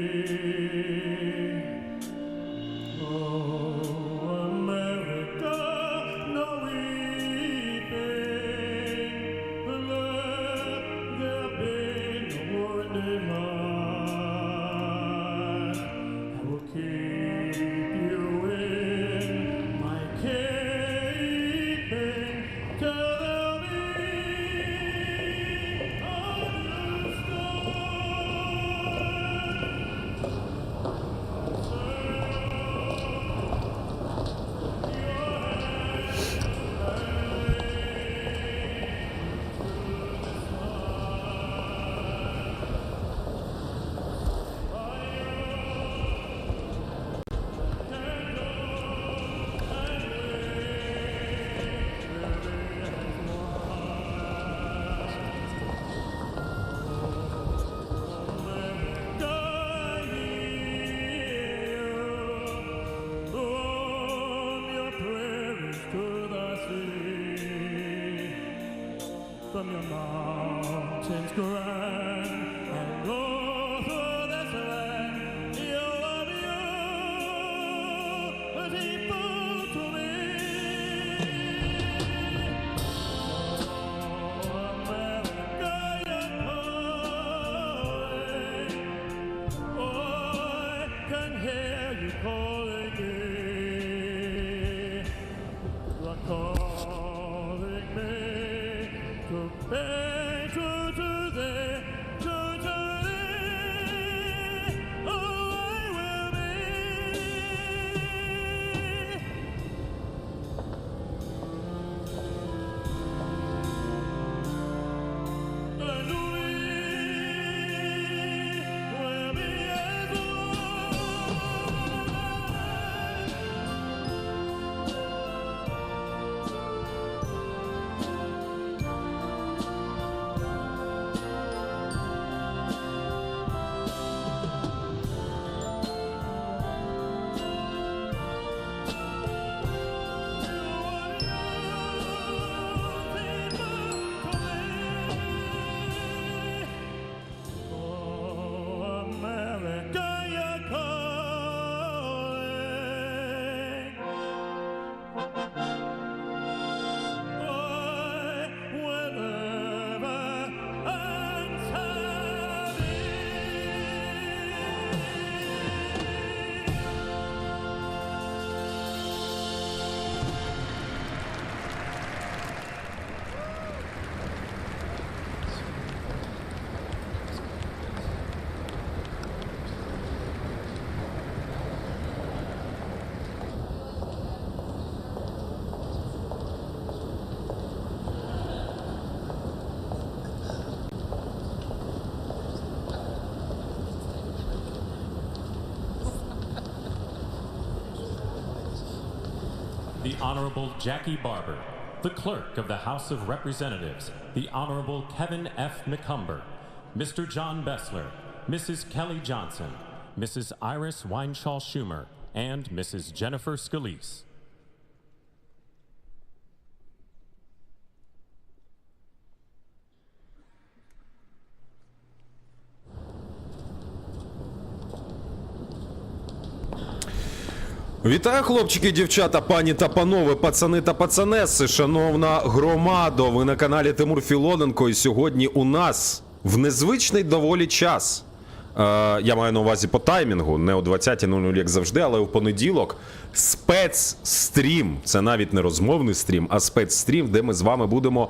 Deus. Honorable Jackie Barber, the Clerk of the House of Representatives, the Honorable Kevin F. McCumber, Mr. John Bessler, Mrs. Kelly Johnson, Mrs. Iris Weinshaw Schumer, and Mrs. Jennifer Scalise. Вітаю, хлопчики, дівчата, пані та панове, пацани та пацанеси, шановна громадо. Ви на каналі Тимур Філоненко. І сьогодні у нас в незвичний доволі час. Е, я маю на увазі по таймінгу, не о 20.00, як завжди, але у понеділок. Спецстрім. Це навіть не розмовний стрім, а спецстрім, де ми з вами будемо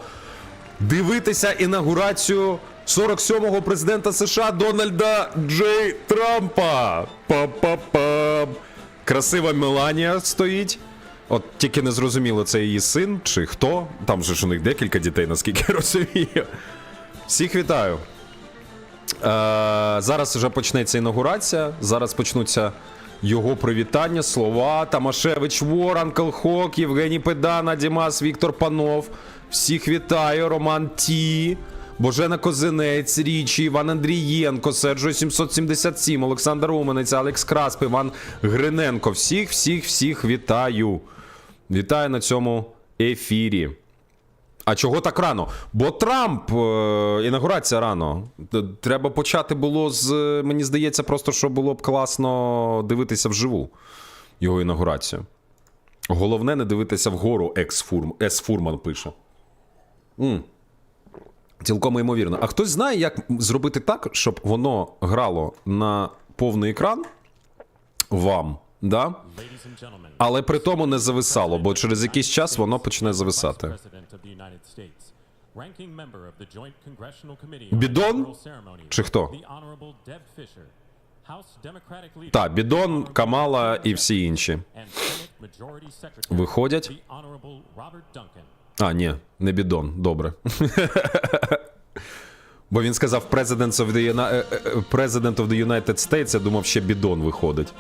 дивитися інаугурацію 47-го президента США Дональда Джей Трампа. Па-па-пам. Красива Меланія стоїть. От тільки не зрозуміло, це її син чи хто. Там же ж у них декілька дітей, наскільки я розумію. Всіх вітаю. Е, зараз вже почнеться інаугурація. Зараз почнуться його привітання, слова. Тамашевич Вор, Анкл Хок, Євгеній Педана, Дімас, Віктор Панов. Всіх вітаю, Роман Ті. Божена Козинець, Річі, Іван Андрієнко, Серджо 777, Олександр Уменець, Алекс Красп, Іван Гриненко. Всіх, всіх, всіх вітаю. Вітаю на цьому ефірі. А чого так рано? Бо Трамп, е, інаугурація рано. Треба почати було з. Мені здається, просто що було б класно дивитися вживу його інаугурацію. Головне не дивитися вгору, екс-фурм, С-фурман пише. м Цілком ймовірно. А хтось знає, як зробити так, щоб воно грало на повний екран вам, да? Але при тому не зависало, бо через якийсь час воно почне зависати. Бідон? Чи хто? the Honorable Deb Fisher, House Democratic Leader, Та, Бідон, Камала і всі інші. Виходять. А, ні, не бідон, добре. Бо він сказав President of the, е, е, President of the United States, я думав, ще бідон виходить.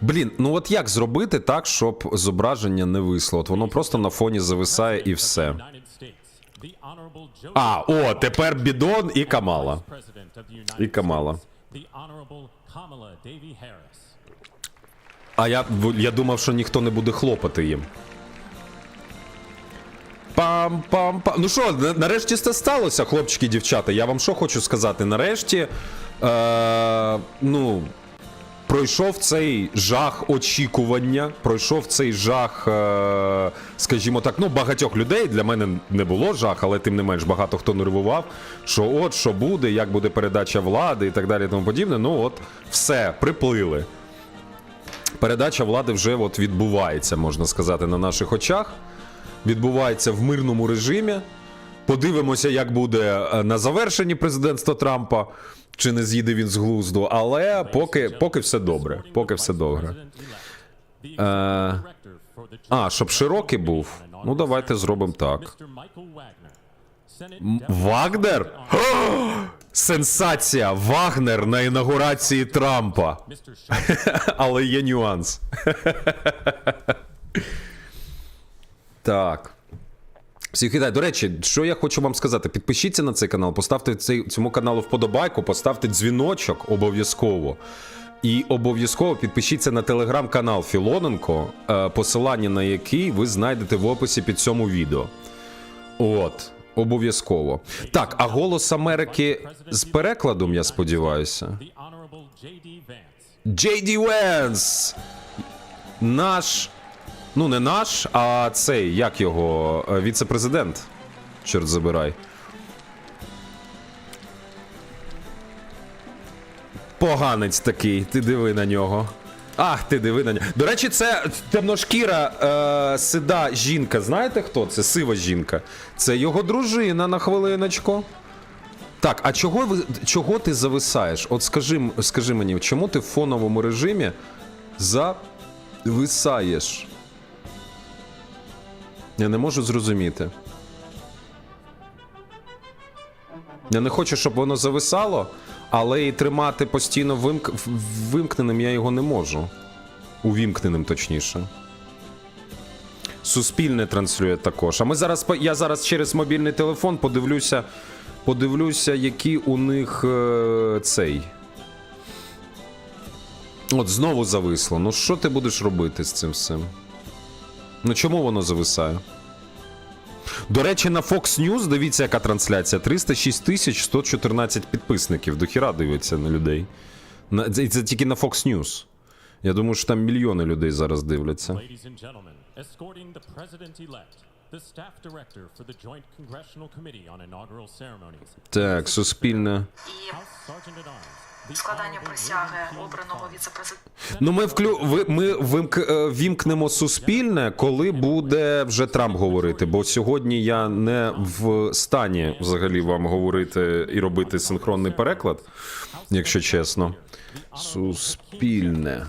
Блін, ну от як зробити так, щоб зображення не висло? От воно просто на фоні зависає і все. А, о, тепер бідон і Камала. І Камала. States, the Honorable Kamala Davy Harris. А я, я думав, що ніхто не буде хлопати їм. Пам-пам-пам. Ну що, нарешті це сталося, хлопчики і дівчата. Я вам що хочу сказати? Нарешті. Е, ну. Пройшов цей жах очікування, пройшов цей жах, е, скажімо так, ну багатьох людей. Для мене не було жах, але тим не менш багато хто нервував, що от що буде, як буде передача влади і так далі. і Тому подібне. Ну от все, приплили передача влади вже от відбувається, можна сказати, на наших очах. Відбувається в мирному режимі. Подивимося, як буде е, на завершенні президентства Трампа, чи не з'їде він з глузду. Але поки, поки все добре. Поки все добре. Е, а, щоб широкий був. Ну, давайте зробимо так. Вагнер? Сенсація! Вагнер на інаугурації Трампа. Але є нюанс. так. Всіх вітаю. До речі, що я хочу вам сказати? Підпишіться на цей канал, поставте цей, цьому каналу вподобайку, поставте дзвіночок обов'язково. І обов'язково підпишіться на телеграм-канал Філоненко, е, посилання на який ви знайдете в описі під цьому відео. От, обов'язково. Так, а голос Америки з перекладом, я сподіваюся. Джей Ді Венс! Наш. Ну, не наш, а цей, як його, е, віце-президент. Чорт забирай. Поганець такий, ти диви на нього. Ах, ти диви. До речі, це темношкіра е, сида жінка. Знаєте хто це? Сива жінка. Це його дружина на хвилиночку. Так, а чого чого ти зависаєш? От скажи, скажи мені, чому ти в фоновому режимі зависаєш? Я не можу зрозуміти. Я не хочу, щоб воно зависало, але і тримати постійно вимк... вимкненим я його не можу. Увімкненим, точніше. Суспільне транслює також. А ми зараз я зараз через мобільний телефон подивлюся. Подивлюся, які у них е, цей. От знову зависло. Ну що ти будеш робити з цим всім? Ну чому воно зависає? До речі, на Fox News дивіться, яка трансляція. 306 тисяч 114 підписників. Дохіра дивиться на людей. На, це, це тільки на Fox News. Я думаю, що там мільйони людей зараз дивляться. Так, суспільне. Складання присяги обраного віце-президента. Ну, ми вклю... ви- ми вимк... е, вімкнемо суспільне, коли буде вже Трамп говорити. Бо сьогодні я не в стані взагалі вам говорити і робити синхронний переклад, якщо чесно. Суспільне.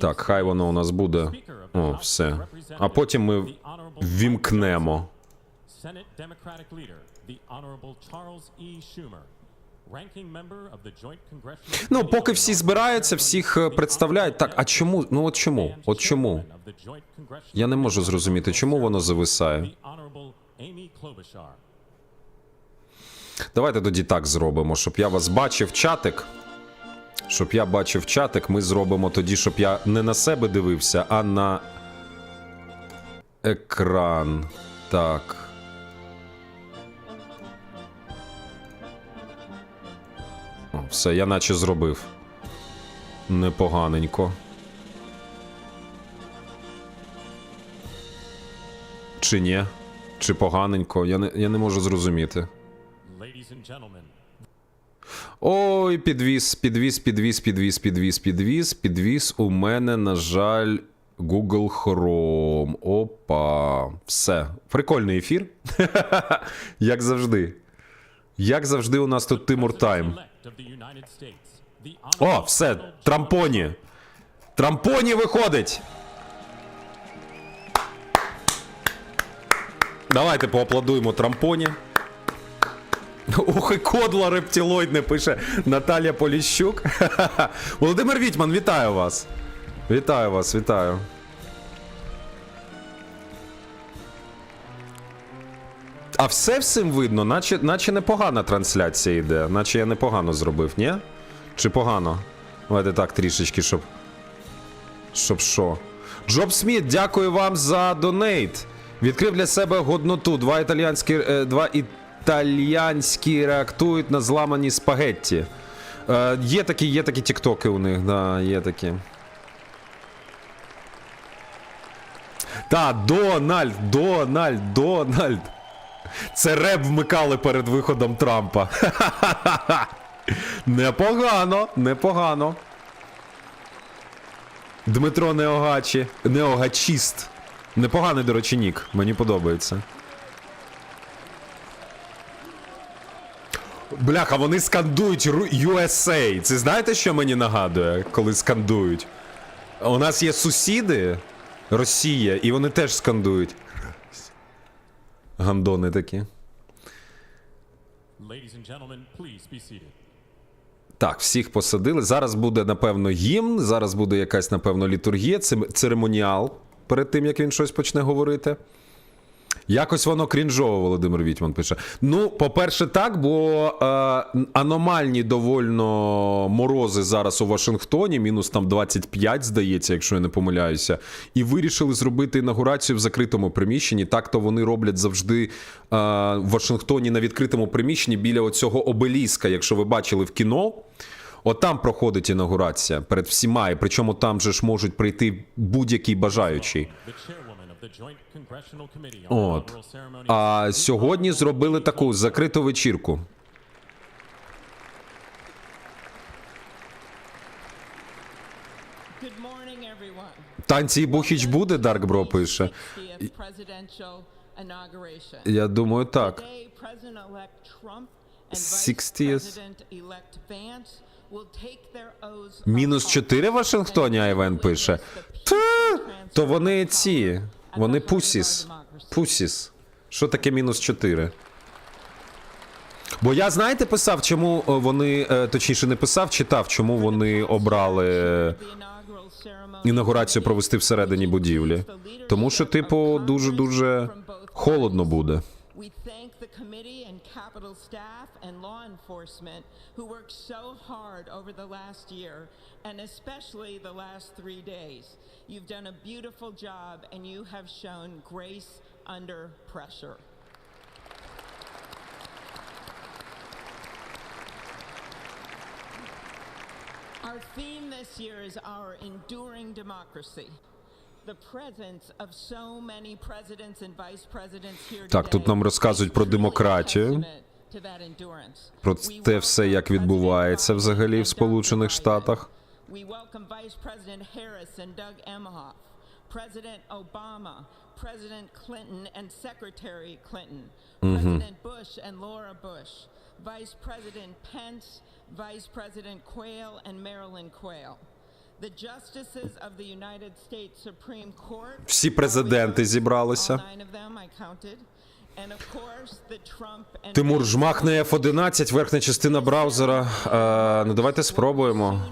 Так, хай воно у нас буде. О, все. А потім ми вімкнемо. Senate Democratic Leader, the Honorable Charles E. Schumer, Ну, поки всі збираються, всіх е, представляють. Так, а чому? Ну от чому? От чому? Я не можу зрозуміти, чому воно зависає. Давайте тоді так зробимо, щоб я вас бачив чатик. Щоб я бачив чатик, ми зробимо тоді, щоб я не на себе дивився, а на екран. Так. О, все, я наче зробив. Непоганенько. Чи ні? Чи поганенько? Я не, я не можу зрозуміти. Ой, підвіз, підвіз, підвіз, підвіз, підвіз, підвіз, підвіз. У мене, на жаль, Google Chrome. Опа. Все. Прикольний ефір. Як завжди. Як завжди, у нас тут Тимур Тайм. О, все, трампоні. Трампоні виходить. Давайте поаплодуємо трампоні. Ух, і кодла рептилоїдне пише Наталія Поліщук. Володимир Вітьман, вітаю вас. Вітаю вас, вітаю. А все всім видно, наче, наче непогана трансляція йде, наче я непогано зробив, ні? Чи погано? Давайте так трішечки, щоб. Щоб що. Джоб Сміт, дякую вам за донейт. Відкрив для себе годноту. Два італіянські, е, два італіянські реактують на зламані спагетті. Е, є такі, є такі тіктоки у них, да, є такі. Та, Дональд, Дональд, Дональд. Це реп вмикали перед виходом Трампа. Непогано, непогано. Дмитро Неогачі. Неогачіст. Непоганий, до речі, нік. Мені подобається. Бляха, вони скандують USA. Це знаєте, що мені нагадує, коли скандують? У нас є сусіди, Росія, і вони теж скандують. Гандони такі. Так, всіх посадили. Зараз буде, напевно, гімн, зараз буде якась, напевно, літургія, церемоніал перед тим, як він щось почне говорити. Якось воно крінжово, Володимир Вітьман пише. Ну, по-перше, так, бо е, аномальні довольно морози зараз у Вашингтоні, мінус там 25, здається, якщо я не помиляюся. І вирішили зробити інаугурацію в закритому приміщенні. Так то вони роблять завжди е, в Вашингтоні на відкритому приміщенні біля оцього обеліска, якщо ви бачили в кіно. От там проходить інаугурація перед всіма, і причому там же ж можуть прийти будь-який бажаючий. От. А сьогодні зробили таку закриту вечірку. Танці і Бухіч буде, Даркбро пише. 60th presidential inauguration. Я думаю, так. Today, President-elect Trump and 60th. Vice President-elect Vance will take their oaths of Мінус office 4 в Вашингтоні, Айвен пише. Та, то вони ці. Вони пусіс. Пусіс. Що таке мінус 4? Бо я, знаєте, писав, чому е, вони, е, точніше, не писав, читав, чому вони обрали The інаугурацію провести всередині будівлі. Тому що, типу, дуже-дуже холодно буде. Committee and Capitol staff and law enforcement who worked so hard over the last year, and especially the last three days. You've done a beautiful job and you have shown grace under pressure. Our theme this year is our enduring democracy. Так, today тут нам розказують про демократію. endurance. Про те все, як відбувається взагалі в Сполучених. Штатах. Vice President Harris and Doug Emhoff, President Obama, President Clinton and Secretary Clinton, President Bush and Laura Bush, Vice President Pence, Vice President Quayle and Marilyn Quayle. Всі президенти зібралися. Тимур, Vance жмахне F11, верхня частина браузера. Е, ну давайте спробуємо.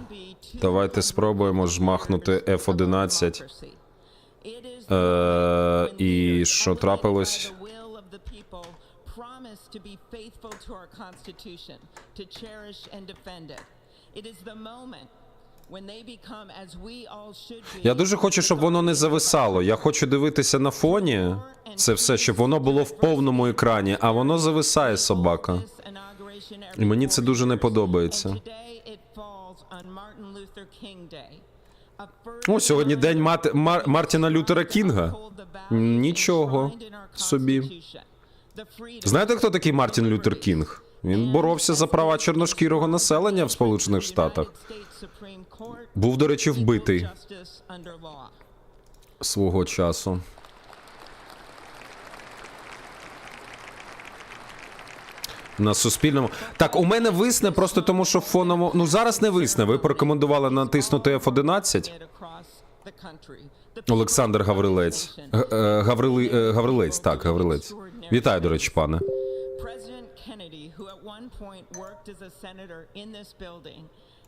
Давайте спробуємо жмахнути F11. Е, і що трапилось? It is the moment Я дуже хочу, щоб воно не зависало. Я хочу дивитися на фоні. Це все, щоб воно було в повному екрані, а воно зависає собака. І мені це дуже не подобається. О, сьогодні день Мат... Мар... Мартіна Лютера Кінга. Нічого собі. Знаєте, хто такий Мартін Лютер Кінг? Він боровся за права чорношкірого населення в Сполучених Штатах. Був, до речі, вбитий свого часу. На суспільному. Так, у мене висне просто тому, що в. Ну зараз не висне. Ви порекомендували натиснути F11. Олександр Гаврилець. Е, Гаврили... е, Гаврилець, так, Гаврилець. Вітаю, до речі, пане.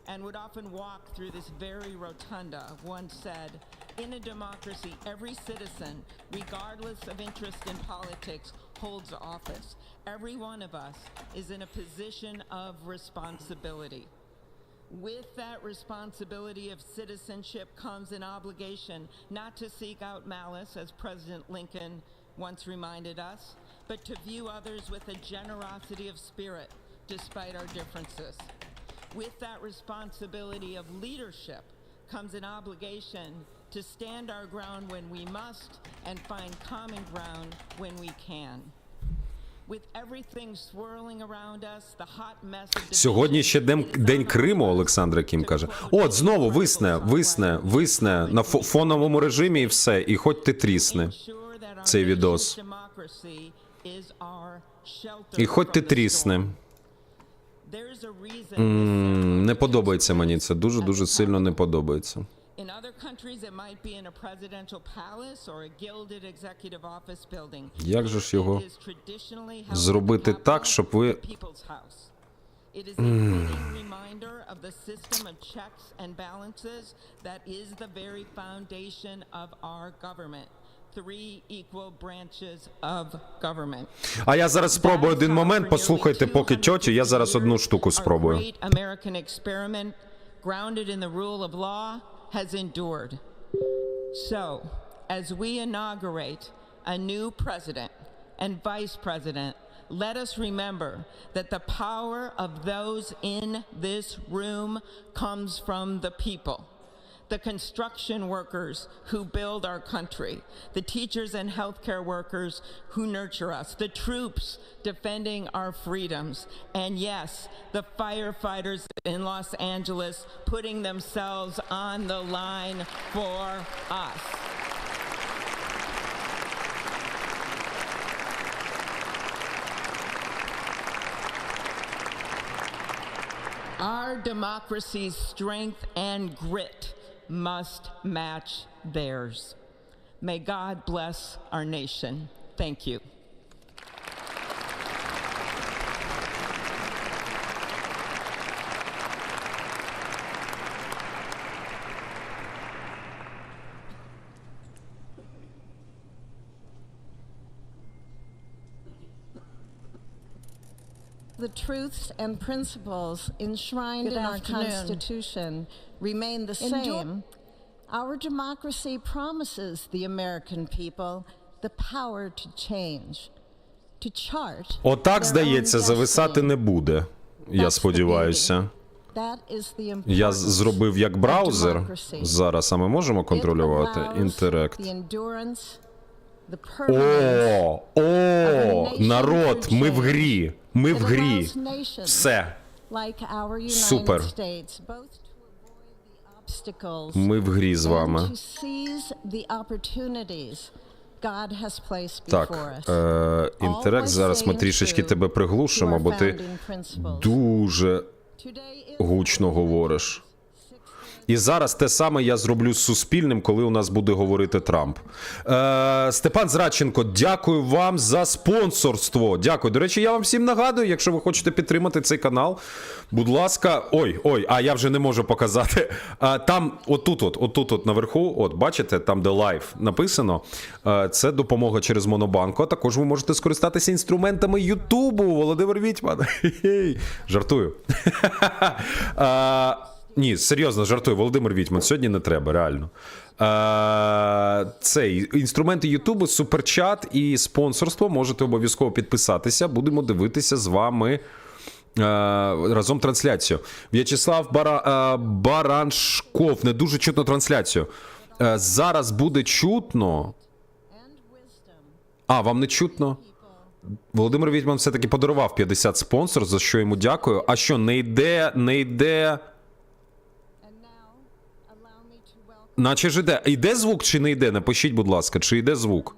And would often walk through this very rotunda, once said, In a democracy, every citizen, regardless of interest in politics, holds office. Every one of us is in a position of responsibility. With that responsibility of citizenship comes an obligation not to seek out malice, as President Lincoln once reminded us, but to view others with a generosity of spirit despite our differences. With that responsibility of leadership comes an obligation to stand our ground when we must and find common ground when we can. With everything swirling around us, the hot mess Сьогодні ще день, день Криму, Олександра Кім каже. От знову висне, висне, висне на фоновому режимі і все. І хоч ти трісни. цей відос. І хоч ти трісни. М, Не подобається мені це. Дуже дуже сильно не подобається. In other countries, it might be in a presidential palace or a gilded executive office building. Як же ж його зробити так, щоб ви-. It is a fitting reminder of the system of checks and balances that is the very foundation of our government. Three equal branches of government. А я зараз спробую один момент. Послухайте, поки тьотю, я зараз одну штуку спробую. Our great American experiment, grounded in the rule of law, has endured. So, as we inaugurate a new president and vice president, let us remember that the power of those in this room comes from the people the construction workers who build our country, the teachers and healthcare workers who nurture us, the troops defending our freedoms, and yes, the firefighters in Los Angeles putting themselves on the line for us. Our democracy's strength and grit must match theirs. May God bless our nation. Thank you. Truths and principles enshrined Good in our. Constitution remain the Enjoy- same. Our democracy promises the American people the power to change, to chart. Отак, здається, зависати не буде. Я сподіваюся. Я зробив як браузер зараз, а ми можемо контролювати інтерект. О, о, народ, ми в грі. Ми в грі. Все. Супер. Ми в грі з вами. Так, е, інтерект. Зараз ми трішечки тебе приглушимо, бо ти дуже гучно говориш. І зараз те саме я зроблю з Суспільним, коли у нас буде говорити Трамп. Е, Степан Зрадченко, дякую вам за спонсорство. Дякую. До речі, я вам всім нагадую, якщо ви хочете підтримати цей канал, будь ласка, ой, ой, а я вже не можу показати. А, там, отут, от, отут, от наверху, от бачите, там де лайв написано. е, Це допомога через Монобанку. А також ви можете скористатися інструментами Ютубу. Володимир Вітьман. Хе-хей. Жартую. Ні, серйозно жартую, Володимир Вітьман, сьогодні не треба, реально. Е, цей інструменти Ютубу, суперчат і спонсорство. Можете обов'язково підписатися. Будемо дивитися з вами. е, Разом трансляцію. В'ячеслав Бара, е, Бараншков. Не дуже чутно трансляцію. Е, Зараз буде чутно. А, вам не чутно? Володимир Вітьман все-таки подарував 50 спонсор, за що йому дякую. А що, не йде, не йде. Наче ж іде. Йде звук чи не йде? Напишіть, будь ласка, чи йде звук?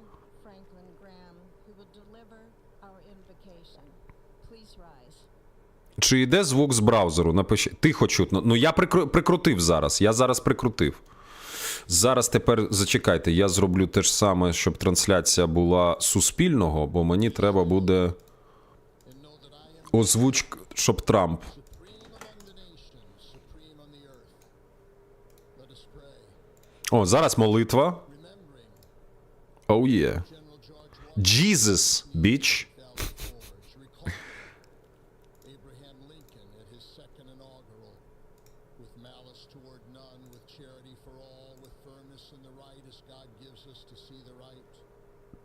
Чи йде звук з браузеру? Напишіть. Тихо чутно. Ну я прикру... прикрутив зараз. Я зараз прикрутив. Зараз тепер зачекайте, я зроблю те ж саме, щоб трансляція була суспільного, бо мені треба буде озвучка, щоб Трамп. О, зараз молитва. Оу oh, є. Yeah. Jesus, bitch.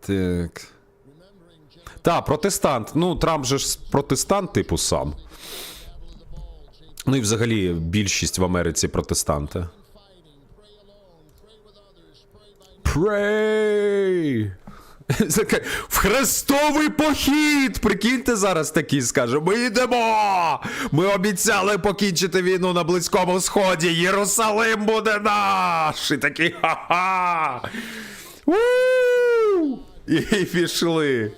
Так. Та, протестант. Ну, Трамп же ж протестант, типу сам. Ну і взагалі більшість в Америці протестанти. Pray В хрестовий похід! Прикиньте зараз такий скаже: Ми йдемо! Ми обіцяли покінчити війну на Близькому Сході. Єрусалим буде наш! І такий ха-ха! І пішли.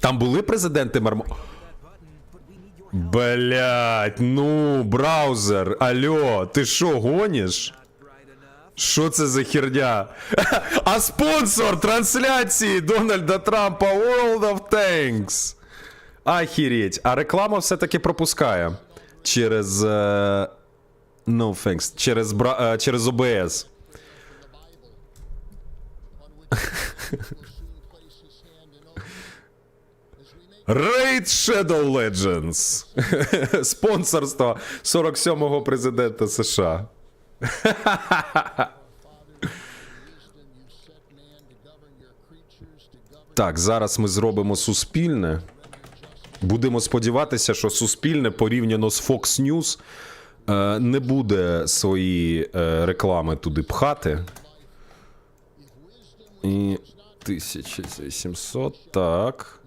Там були президенти Мармо. Блять, ну, браузер, алло, ти що, гониш? Що це за херня? А спонсор трансляції Дональда Трампа World of Tanks. Ахереть. А реклама все-таки пропускає через. е, No thanks. Через, бра... е, через OBS. Raid Shadow Legends. Спонсорство 47-го президента США. Так, зараз ми зробимо суспільне. Будемо сподіватися, що суспільне порівняно з Fox News е, не буде свої е, реклами туди пхати. І 1700, так.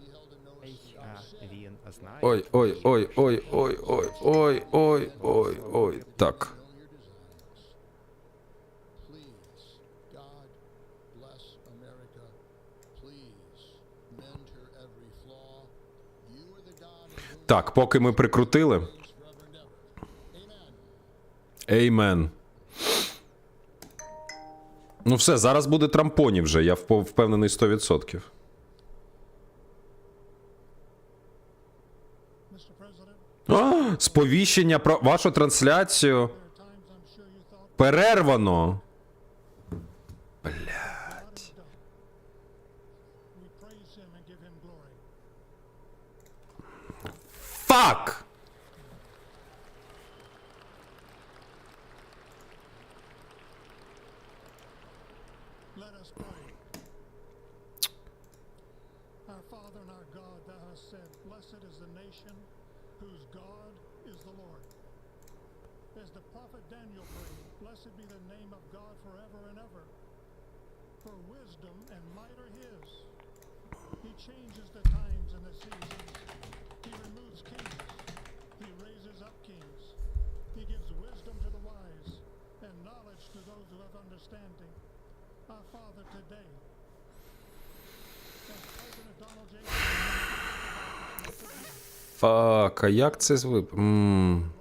Ой, ой, ой, ой, ой, ой, ой, ой, ой, ой. Так. Так, поки ми прикрутили. Еймен. Ну все, зараз буде трампоні вже, я впевнений 100%. А, Сповіщення про вашу трансляцію. Перервано. Блять. Фак! changes the times and the seasons. He removes kings. He raises up kings. He gives wisdom to the wise and knowledge to those who have understanding. Our Father, today, as President Donald J. Trump Фак, а як це звип? Ммм.